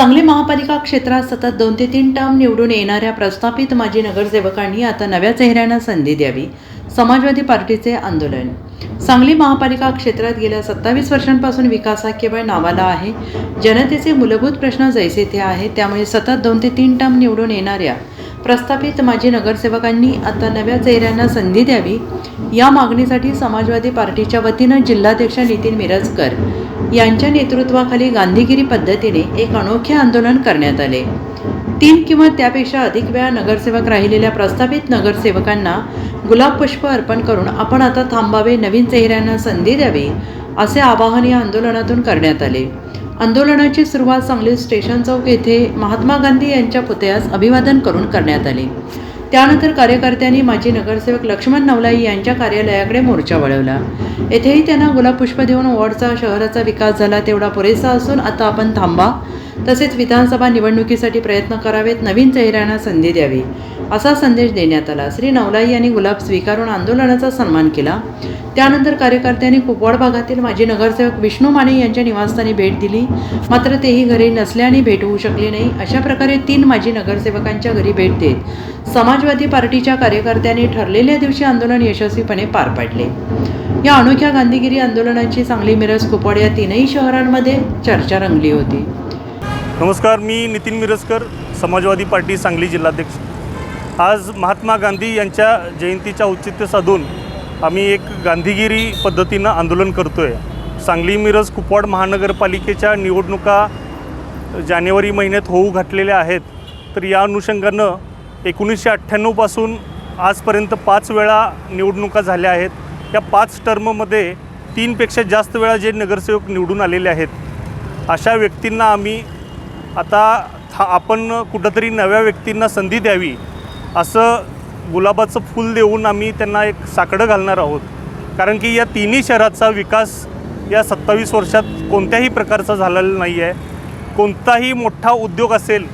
सांगली महापालिका क्षेत्रात सतत दोन ते तीन टर्म निवडून येणाऱ्या प्रस्थापित माजी नगरसेवकांनी आता नव्या चेहऱ्यांना संधी द्यावी समाजवादी पार्टीचे आंदोलन. सांगली महापालिका क्षेत्रात गेल्या सत्तावीस वर्षांपासून विकास हा केवळ नावाला आहे. जनतेचे मूलभूत प्रश्न जैसे ते आहेत त्यामुळे सतत दोन ते तीन टर्म निवडून येणाऱ्या प्रस्थापित माजी नगरसेवकांनी आता नव्या चेहऱ्यांना संधी द्यावी या मागणीसाठी समाजवादी पार्टीच्या वतीनं जिल्हाध्यक्ष नितीन मिरजकर यांच्या नेतृत्वाखाली गांधीगिरी पद्धतीने एक अनोखे आंदोलन करण्यात आले. तीन किंवा त्यापेक्षा अधिक वेळा नगरसेवक राहिलेल्या प्रस्थापित नगरसेवकांना गुलाब पुष्प अर्पण करून आपण आता थांबावे नवीन चेहऱ्यांना संधी द्यावी असे आवाहन या आंदोलनातून करण्यात आले. आंदोलनाची सुरुवात सांगली स्टेशन चौक येथे महात्मा गांधी यांच्या पुतळ्यास अभिवादन करून करण्यात आले. त्यानंतर कार्यकर्त्यांनी माजी नगरसेवक लक्ष्मण नवलाई यांच्या कार्यालयाकडे मोर्चा वळवला. येथेही त्यांना गुलाबपुष्प देऊन वॉर्डचा शहराचा विकास झाला तेवढा पुरेसा असून आता आपण थांबा. तसेच विधानसभा निवडणुकीसाठी प्रयत्न करावेत नवीन चेहऱ्यांना संधी द्यावी असा संदेश देण्यात आला. श्री नवलाई यांनी गुलाब स्वीकारून आंदोलनाचा सन्मान केला. त्यानंतर कार्यकर्त्यांनी कुपवाड भागातील माजी नगरसेवक विष्णू माने यांच्या निवासस्थानी भेट दिली. मात्र तेही घरी नसल्याने भेट होऊ शकली नाही. अशा प्रकारे तीन माजी नगरसेवकांच्या घरी भेट देत समाजवादी पार्टीच्या कार्यकर्त्यांनी ठरलेल्या दिवशी आंदोलन यशस्वीपणे पार पाडले. या अनोख्या गांधीगिरी आंदोलनाची सांगली मिरज कुपवाड या तीनही शहरांमध्ये चर्चा रंगली होती. नमस्कार मी नितीन मिरजकर समाजवादी पार्टी सांगली जिल्हाध्यक्ष. आज महात्मा गांधी यांच्या जयंतीच्या औचित्य साधून आम्ही एक गांधीगिरी पद्धतीनं आंदोलन करतो आहे सांगली मिरज कुपवाड महानगरपालिकेच्या निवडणुका जानेवारी महिन्यात होऊ घातलेल्या आहेत. तर या अनुषंगानं एकोणीसशे अठ्ठ्याण्णवपासून आजपर्यंत पाच वेळा निवडणुका झाल्या आहेत. या पाच टर्ममध्ये तीनपेक्षा जास्त वेळा जे नगरसेवक निवडून आलेले आहेत. अशा व्यक्तींना आम्ही आता था आपण कुठंतरी नव्या व्यक्तींना संधी द्यावी असं गुलाबाचं फूल देऊन आम्ही त्यांना एक साकडं घालणार आहोत. कारण की या तिन्ही शहराचा विकास या सत्तावीस वर्षात कोणत्याही प्रकारचा झालेला नाही आहे कोणताही मोठा उद्योग असेल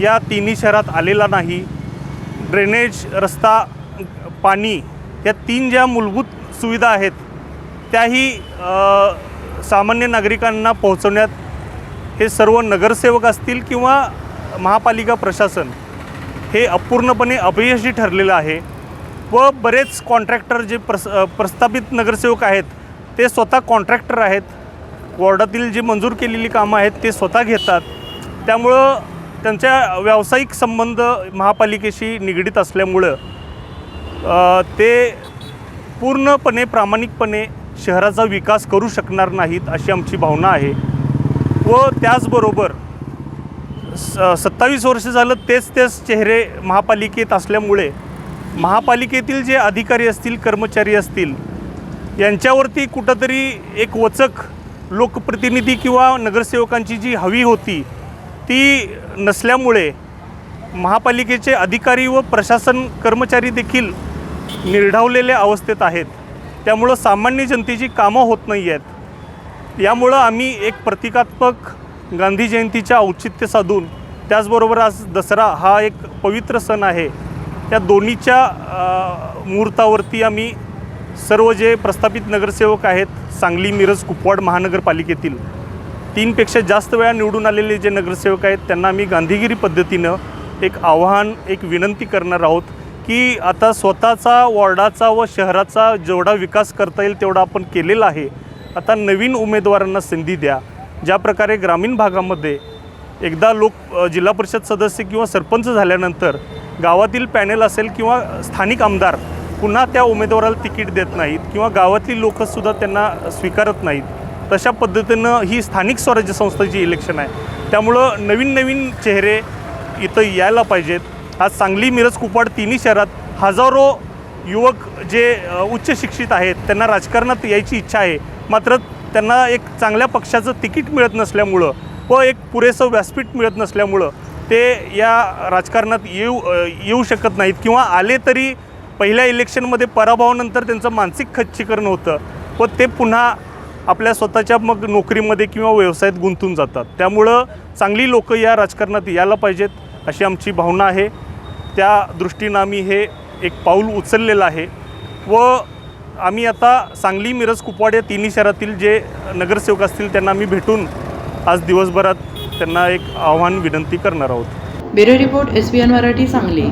या तिन्ही शहरात आलेला नाही. ड्रेनेज रस्ता पाणी या तीन ज्या मूलभूत सुविधा आहेत त्याही सामान्य नागरिकांना पोहोचवण्यात हे सर्व नगरसेवक असतील किंवा महापालिका प्रशासन हे अपूर्णपणे अपयशी ठरलेलं आहे व बरेच कॉन्ट्रॅक्टर जे प्रस प्रस्थापित नगरसेवक आहेत ते स्वतः कॉन्ट्रॅक्टर आहेत. वॉर्डातील जी मंजूर केलेली कामं आहेत ते स्वतः घेतात. त्यामुळं त्यांच्या व्यावसायिक संबंध महापालिकेशी निगडीत असल्यामुळं ते पूर्णपणे प्रामाणिकपणे शहराचा विकास करू शकणार नाहीत अशी आमची भावना आहे. व त्याचबरोबर स सत्तावीस वर्ष झालं तेच तेच चेहरे महापालिकेत असल्यामुळे महापालिकेतील जे अधिकारी असतील कर्मचारी असतील यांच्यावरती कुठंतरी एक वचक लोकप्रतिनिधी किंवा नगरसेवकांची जी हवी होती ती नसल्यामुळे महापालिकेचे अधिकारी व प्रशासन कर्मचारी देखील निर्ढावलेल्या अवस्थेत आहेत. त्यामुळं सामान्य जनतेची कामं होत नाही आहेत. यामुळं आम्ही एक प्रतिकात्मक गांधी जयंतीच्या औचित्य साधून त्याचबरोबर आज दसरा हा एक पवित्र सण आहे. त्या दोन्हीच्या मुहूर्तावरती आम्ही सर्व जे प्रस्थापित नगरसेवक आहेत सांगली मिरज कुपवाड महानगरपालिकेतील तीनपेक्षा जास्त वेळा निवडून आलेले जे नगरसेवक आहेत त्यांना आम्ही गांधीगिरी पद्धतीनं एक आव्हान एक विनंती करणार आहोत की आता स्वतःचा वॉर्डाचा व शहराचा जेवढा विकास करता येईल तेवढा आपण केलेला आहे. आता नवीन उमेदवारांना संधी द्या. ज्या प्रकारे ग्रामीण भागामध्ये एकदा लोक जिल्हा परिषद सदस्य किंवा सरपंच झाल्यानंतर गावातील पॅनेल असेल किंवा स्थानिक आमदार पुन्हा त्या उमेदवाराला तिकीट देत नाहीत किंवा गावातली लोकंसुद्धा त्यांना स्वीकारत नाहीत तशा पद्धतीनं ही स्थानिक स्वराज्य संस्थेची इलेक्शन आहे. त्यामुळं नवीन नवीन चेहरे इथं यायला पाहिजेत. आज सांगली मिरज कुपवाड तिन्ही शहरात हजारो युवक जे उच्च शिक्षित आहेत त्यांना राजकारणात यायची इच्छा आहे. मात्र त्यांना एक चांगल्या पक्षाचं तिकीट मिळत नसल्यामुळं व एक पुरेसं व्यासपीठ मिळत नसल्यामुळं ते या राजकारणात येऊ येऊ शकत नाहीत किंवा आले तरी पहिल्या इलेक्शनमध्ये पराभवानंतर त्यांचं मानसिक खच्चीकरण होतं व ते पुन्हा आपल्या स्वतःच्या मग नोकरीमध्ये किंवा व्यवसायात गुंतून जातात. त्यामुळं चांगली लोकं या राजकारणात यायला पाहिजेत अशी आमची भावना आहे. त्या दृष्टीनं आम्ही हे एक पाऊल उचललेलं आहे व आम्ही आता सांगली मिरज कुपवाड या तिन्ही शहरातील जे नगरसेवक असतील त्यांना आम्ही भेटून आज दिवसभरात त्यांना एक आव्हान विनंती करणार आहोत. Bureau report S B N Marathi Sangli.